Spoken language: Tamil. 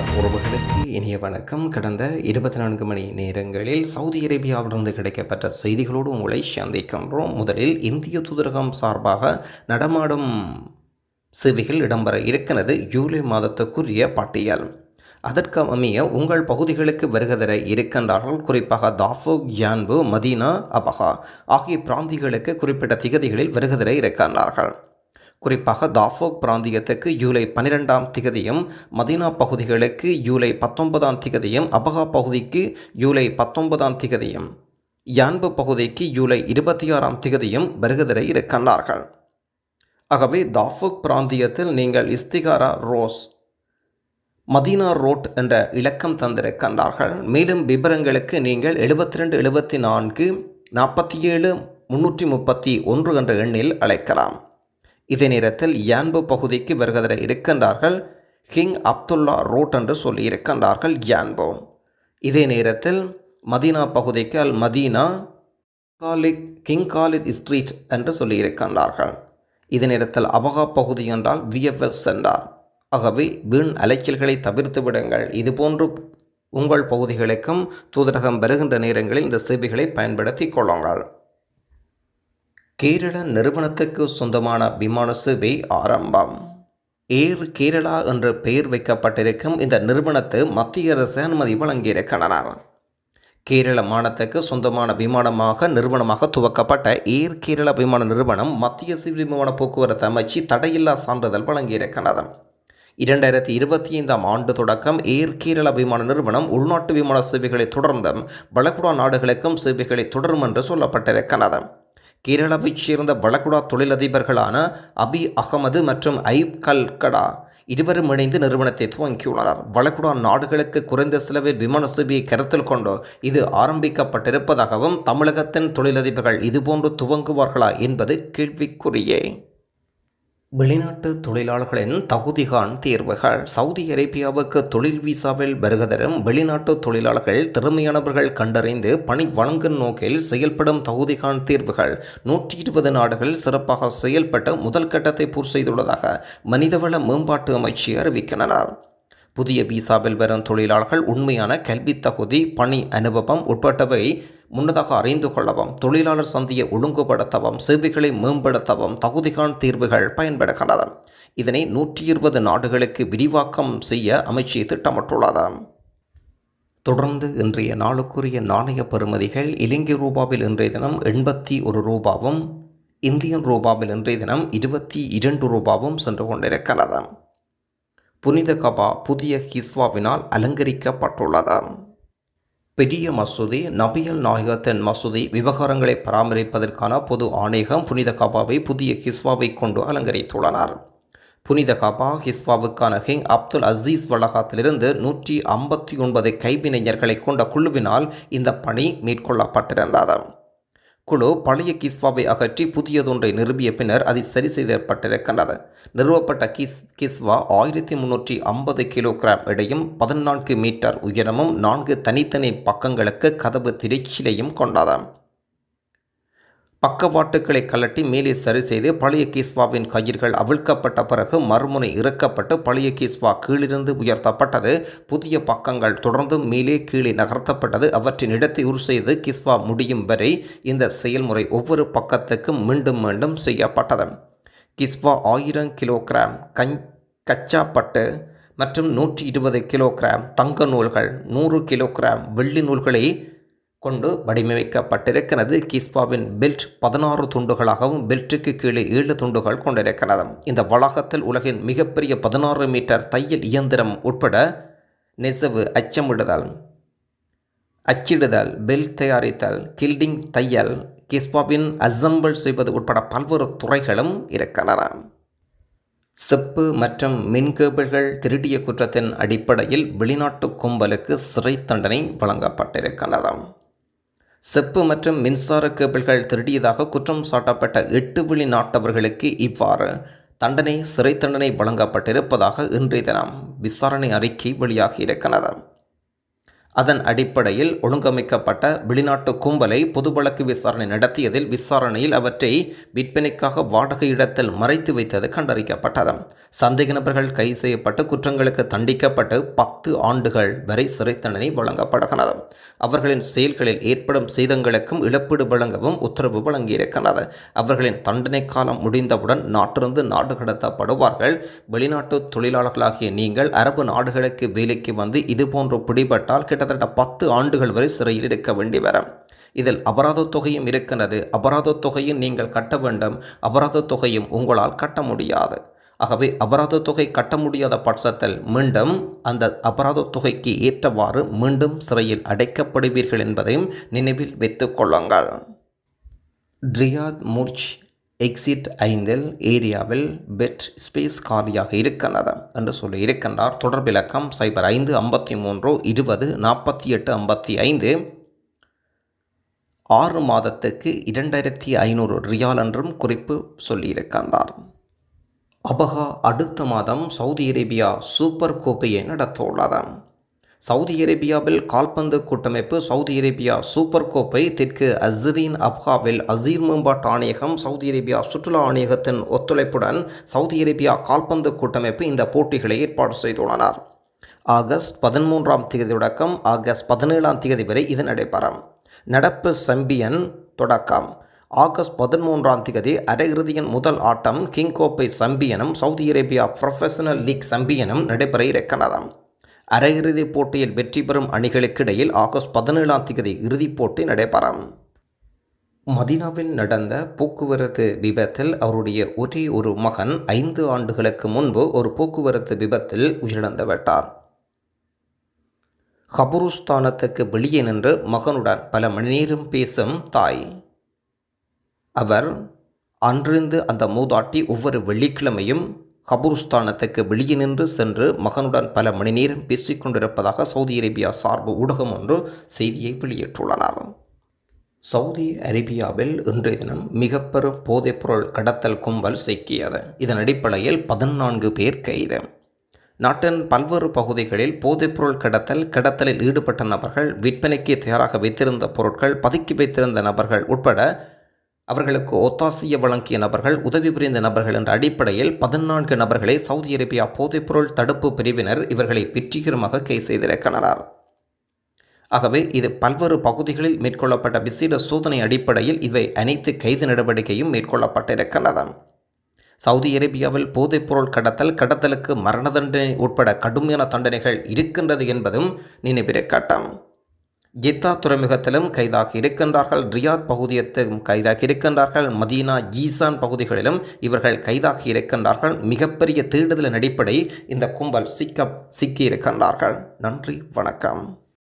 உறவுகளுக்கு இனிய வணக்கம். கடந்த இருபத்தி நான்கு மணி நேரங்களில் சவுதி அரேபியாவிலிருந்து கிடைக்கப்பட்ட செய்திகளோடு உங்களை சந்திக்கின்றோம். முதலில் இந்திய தூதரகம் சார்பாக நடமாடும் சேவைகள் இடம்பெற இருக்கிறது ஜூலை மாதத்துக்குரிய பட்டியல். அதற்கு அமைய உங்கள் பகுதிகளுக்கு வருகதர இருக்கின்றார்கள். குறிப்பாக தாஃபோக் யான்பு மதீனா அபஹா ஆகிய பிராந்திகளுக்கு குறிப்பிட்ட திகதிகளில் வருகதர இருக்கின்றார்கள். குறிப்பாக தாஃபோக் பிராந்தியத்துக்கு ஜூலை பன்னிரெண்டாம் திகதியும் மதீனா பகுதிகளுக்கு ஜூலை பத்தொன்பதாம் திகதியும் அபகா பகுதிக்கு ஜூலை பத்தொன்பதாம் திகதியும் யான்பு பகுதிக்கு ஜூலை இருபத்தி ஆறாம் திகதியும் வருகதிரை இருக்கின்றார்கள். ஆகவே தாஃபோக் பிராந்தியத்தில் நீங்கள் இஸ்திகாரா ரோஸ் மதீனா ரோட் என்ற இலக்கம் தந்திருக்கின்றார்கள். மேலும் விவரங்களுக்கு நீங்கள் எழுபத்தி ரெண்டு எழுபத்தி நான்கு நாற்பத்தி ஏழு முன்னூற்றி முப்பத்தி ஒன்று என்ற எண்ணில் அழைக்கலாம். இதே நேரத்தில் யான்பு பகுதிக்கு வருகிற இருக்கின்றார்கள். கிங் அப்துல்லா ரோட் என்று சொல்லி இருக்கின்றார்கள் யான்போ. இதே நேரத்தில் மதீனா பகுதிக்கு அல் மதீனா காலிக் கிங் காலித் ஸ்ட்ரீட் என்று சொல்லியிருக்கின்றார்கள் இதே நேரத்தில் அபகா பகுதி என்றால் விஎஃப்எஸ் சென்றார். ஆகவே வீண் அலைச்சல்களை தவிர்த்து விடுங்கள். இதுபோன்று உங்கள் பகுதிகளுக்கும் தூதரகம் வருகின்ற நேரங்களில் இந்த சேவைகளை பயன்படுத்தி கொள்ளுங்கள். கேரள நிறுவனத்துக்கு சொந்தமான விமான சேவை ஆரம்பம். ஏர் கேரளா என்று பெயர் வைக்கப்பட்டிருக்கும் இந்த நிறுவனத்து மத்திய அரசு அனுமதி வழங்கியிருக்கின்றனர். கேரள மாநிலத்துக்கு சொந்தமான விமானமாக நிறுவனமாக துவக்கப்பட்ட ஏர் கேரள விமான நிறுவனம் மத்திய சிவில் விமான போக்குவரத்து அமைச்சு தடையில்லா சான்றிதழ் வழங்கியிருக்கிறது இரண்டாயிரத்தி இருபத்தி ஐந்தாம் ஆண்டு தொடக்கம் ஏர் கேரள விமான நிறுவனம் உள்நாட்டு விமான சேவைகளை தொடர்ந்தும் வளைகுடா நாடுகளுக்கும் சேவைகளை தொடரும் என்று சொல்லப்பட்டிருக்கிறது கேரளாவைச் சேர்ந்த வளகுடா தொழிலதிபர்களான அபி அகமது மற்றும் ஐப் கல்கடா இருவரும் இணைந்து நிறுவனத்தை துவங்கியுள்ளனர். வளைகுடா நாடுகளுக்கு குறைந்த செலவில் விமான சேவையை கருத்தில் கொண்டு இது ஆரம்பிக்கப்பட்டிருப்பதாகவும் தமிழகத்தின் தொழிலதிபர்கள் இதுபோன்று துவங்குவார்களா என்பது கேள்விக்குரியே வெளிநாட்டு தொழிலாளர்களின் தகுதிகான் தேர்வுகள். சவுதி அரேபியாவுக்கு தொழில் விசாவில் வருகதரும் வெளிநாட்டு தொழிலாளர்கள் திறமையானவர்கள் கண்டறிந்து பணி வழங்கும் நோக்கில் செயல்படும் தகுதிகான் தேர்வுகள். நூற்றி இருபது நாடுகள் சிறப்பாக செயல்பட்டு முதல் கட்டத்தை பூர்த்தி செய்துள்ளதாக மனிதவள மேம்பாட்டு அமைச்சு அறிவிக்கின்றனர். புதிய விசாவில் வரும் தொழிலாளர்கள் உண்மையான கல்வி தகுதி பணி அனுபவம் உட்பட்டவை முன்னதாக அறிந்து கொள்ளவும் தொழிலாளர் சந்தையை ஒழுங்குபடுத்தவும் சேவைகளை மேம்படுத்தவும் தகுதிகான் தீர்வுகள் பயன்படுகின்றன. இதனை நூற்றி இருபது நாடுகளுக்கு விரிவாக்கம் செய்ய அமைச்சு திட்டமிட்டுள்ளது. தொடர்ந்து இன்றைய நாளுக்குரிய நாணய பெறுமதிகள் இலங்கை ரூபாவில் இன்றைய தினம் எண்பத்தி ஒரு ரூபாவும் இந்தியன் ரூபாவில் இன்றைய தினம் இருபத்தி இரண்டு ரூபாவும் சென்று கொண்டிருக்கிறது. புனித கபா புதிய ஹிஸ்வாவினால் அலங்கரிக்கப்பட்டுள்ளது. பெரிய மசூதி நபியல் நாயகத்தின் மசூதி விவகாரங்களை பராமரிப்பதற்கான பொது ஆணையகம் புனித கபாவை புதிய ஹிஸ்வாவை கொண்டு அலங்கரித்துள்ளனர். புனித கபா ஹிஸ்வாவுக்கான கிங் அப்துல் அசீஸ் வளாகத்திலிருந்து நூற்றி ஐம்பத்தி ஒன்பது கைவினைஞர்களை கொண்ட குழுவினால் இந்த பணி மேற்கொள்ளப்பட்டிருந்தது. குழு பழைய கிஸ்வாவை அகற்றி புதியதொன்றை நிறுவிய பின்னர் அதை சரி செய்யப்பட்டிருக்கின்றது நிறுவப்பட்ட கிஸ் கிஸ்வா ஆயிரத்தி முன்னூற்றி ஐம்பது கிலோகிராம் எடையும் பதினான்கு மீட்டர் உயரமும் நான்கு தனித்தனி பக்கங்களுக்கு கதவு திரைச்சிலையும் கொண்டது. பக்கவாட்டுகளை கலட்டி மேலே சரி செய்து பழைய கீஸ்வாவின் கயிர்கள் அவிழ்க்கப்பட்ட பிறகு மறுமுனை இறக்கப்பட்டு பழைய கீஸ்வா கீழிருந்து உயர்த்தப்பட்டது. புதிய பக்கங்கள் தொடர்ந்து மேலே கீழே நகர்த்தப்பட்டது. அவற்றின் இடத்தை உரு செய்து கிஸ்வா முடியும் வரை இந்த செயல்முறை ஒவ்வொரு பக்கத்துக்கும் மீண்டும் மீண்டும் செய்யப்பட்டது. கிஸ்வா ஆயிரம் கிலோகிராம் கஞ் கச்சாப்பட்டு மற்றும் நூற்றி இருபது கிலோகிராம் தங்க நூல்கள் நூறு கிலோகிராம் வெள்ளி நூல்களை கொண்டு வடிவமைக்கப்பட்டிருக்கிறது. கிஸ்பாவின் பெல்ட் பதினாறு துண்டுகளாகவும் பெல்ட்டுக்கு கீழே ஏழு துண்டுகள் கொண்டிருக்கிறது. இந்த வளாகத்தில் உலகின் மிகப்பெரிய பதினாறு மீட்டர் தையல் இயந்திரம் உட்பட நெசவு அச்சமிடுதல் அச்சிடுதல் பெல்ட் தயாரித்தல் கில்டிங் தையல் கிஸ்பாவின் அசம்பிள் செய்வது உட்பட பல்வேறு துறைகளும் இருக்கின்றன. செப்பு மற்றும் மின்கேபிள்கள் திருடிய குற்றத்தின் அடிப்படையில் வெளிநாட்டு கும்பலுக்கு சிறை தண்டனை வழங்கப்பட்டிருக்கிறது. செப்பு மற்றும் மின்சார கேபிள்கள் திருடியதாக குற்றம் சாட்டப்பட்ட எட்டு வெளிநாட்டவர்களுக்கு இவ்வாறு தண்டனை சிறை தண்டனை வழங்கப்பட்டிருப்பதாக இன்றைய தினம் விசாரணை அறிக்கை வெளியாகியிருக்கிறது அதன் அடிப்படையில் ஒழுங்கமைக்கப்பட்ட வெளிநாட்டு கும்பலை பொது வழக்கு விசாரணை நடத்தியதில் விசாரணையில் அவற்றை விற்பனைக்காக வாடகை இடத்தில் மறைத்து வைத்தது கண்டறிக்கப்பட்டது சந்தேக நபர்கள் கைது செய்யப்பட்டு குற்றங்களுக்கு தண்டிக்கப்பட்டு பத்து ஆண்டுகள் வரை சிறை தண்டனை வழங்கப்படுகிறது. அவர்களின் செயல்களில் ஏற்படும் சேதங்களுக்கும் இழப்பீடு வழங்கவும் உத்தரவு வழங்கியிருக்கிறது. அவர்களின் தண்டனை காலம் முடிந்தவுடன் நாட்டிலிருந்து நாடு கடத்தப்படுவார்கள். வெளிநாட்டு தொழிலாளர்களாகிய நீங்கள் அரபு நாடுகளுக்கு வேலைக்கு வந்து இதுபோன்று பிடிபட்டால் கிட்டத்தட்ட பத்து ஆண்டுகள் வரை சிறையில் இருக்க வேண்டி வரும். இதில் அபராத தொகையும் இருக்கிறது அபராத தொகையும் நீங்கள் கட்ட வேண்டும். அபராத தொகையும் உங்களால் கட்ட முடியாது. ஆகவே அபராத தொகை கட்ட முடியாத பட்சத்தில் மீண்டும் அந்த அபராத தொகைக்கு ஏற்றவாறு மீண்டும் சிறையில் அடைக்கப்படுவீர்கள் என்பதையும் நினைவில் வைத்துக்கொள்ளுங்கள் கொள்ளுங்கள். ரியாத் எக்ஸிட் ஐந்தில் ஏரியாவில் பெட் ஸ்பேஸ் காலியாக இருக்கின்றது என்று சொல்லி இருக்கின்றார். தொடர்பிலக்கம் சைபர் ஐந்து ஐம்பத்தி மூன்று இருபது நாற்பத்தி எட்டு ஐம்பத்தி ஐந்து ஆறு மாதத்துக்கு இரண்டாயிரத்தி ஐநூறு ரியால் என்றும் குறிப்பு சொல்லியிருக்கின்றார் அபகா அடுத்த மாதம் சவுதி அரேபியா சூப்பர் கோப்பையை நடத்தவுள்ளது. சவுதி அரேபியாவில் கால்பந்து கூட்டமைப்பு சவுதி அரேபியா சூப்பர் கோப்பை தெற்கு அஸ்ரீன் அப்காவில் அசீர் மேம்பாட்டு ஆணையகம் சவுதி அரேபியா சுற்றுலா ஆணையகத்தின் ஒத்துழைப்புடன் சவுதி அரேபியா கால்பந்து கூட்டமைப்பு இந்த போட்டிகளை ஏற்பாடு செய்துள்ளனர். ஆகஸ்ட் பதிமூன்றாம் தேதி தொடக்கம் ஆகஸ்ட் பதினேழாம் தேதி வரை இது நடைபெறும். நடப்பு சம்பியன் தொடக்கம். ஆகஸ்ட் பதிமூன்றாம் தேதி அரையிறுதியின் முதல் ஆட்டம் கிங் கோப்பை சம்பியனும் சவுதி அரேபியா ப்ரொஃபஷனல் லீக் சம்பியனும் நடைபெற இருக்கிறது அரையிறுதிப் போட்டியில் வெற்றி பெறும் அணிகளுக்கிடையில் ஆகஸ்ட் பதினேழாம் தேதி இறுதிப் போட்டி நடைபெறும். மதினாவில் நடந்த போக்குவரத்து விபத்தில் அவருடைய ஒரே ஒரு மகன் ஐந்து ஆண்டுகளுக்கு முன்பு ஒரு போக்குவரத்து விபத்தில் உயிரிழந்து விட்டார் ஹபுருஸ்தானத்துக்கு வெளியே நின்று மகனுடன் பல மணி நேரம் பேசும் தாய். அவர் அன்றிருந்து அந்த மூதாட்டி ஒவ்வொரு வெள்ளிக்கிழமையும் கபூர்ஸ்தானத்துக்கு வெளியே நின்று சென்று மகனுடன் பல மணி நேரம் பேசிக் கொண்டிருப்பதாக சவுதி அரேபியா சார்பு ஊடகம் ஒன்று செய்தியை வெளியிட்டுள்ளனர். சவுதி அரேபியாவில் இன்றைய தினம் மிக பெரும் போதைப்பொருள் கடத்தல் கும்பல் சிக்கியது. இதன் அடிப்படையில் பதினான்கு பேர் கைது. நாட்டின் பல்வேறு பகுதிகளில் போதைப்பொருள் கடத்தல் கடத்தலில் ஈடுபட்ட நபர்கள் விற்பனைக்கு தயாராக வைத்திருந்த பொருட்கள் பதுக்கி வைத்திருந்த நபர்கள் உட்பட அவர்களுக்கு ஒத்தாசிய வழங்கிய நபர்கள் உதவி புரிந்த நபர்கள் என்ற அடிப்படையில் பதினான்கு நபர்களை சவுதி அரேபியா போதைப்பொருள் தடுப்பு பிரிவினர் இவர்களை வெற்றிகரமாக கைது செய்திருக்கின்றனர் ஆகவே இது பல்வேறு பகுதிகளில் மேற்கொள்ளப்பட்ட விசேட சோதனை அடிப்படையில் இவை அனைத்து கைது நடவடிக்கையும் மேற்கொள்ளப்பட்டிருக்கின்றன. சவுதி அரேபியாவில் போதைப்பொருள் கடத்தல் கடத்தலுக்கு மரண தண்டனை உட்பட கடுமையான தண்டனைகள் இருக்கின்றது என்பதும் நினைவிருக்கட்டும் ஜித்தா துறைமுகத்திலும் கைதாகி இருக்கின்றார்கள். ரியாத் பகுதியத்திலும் கைதாகி இருக்கின்றார்கள். மதீனா ஈசான் பகுதிகளிலும் இவர்கள் கைதாகி இருக்கின்றார்கள். மிகப்பெரிய தேடுதலின் அடிப்படை இந்த கும்பல் சிக்க சிக்கி இருக்கின்றார்கள் நன்றி வணக்கம்.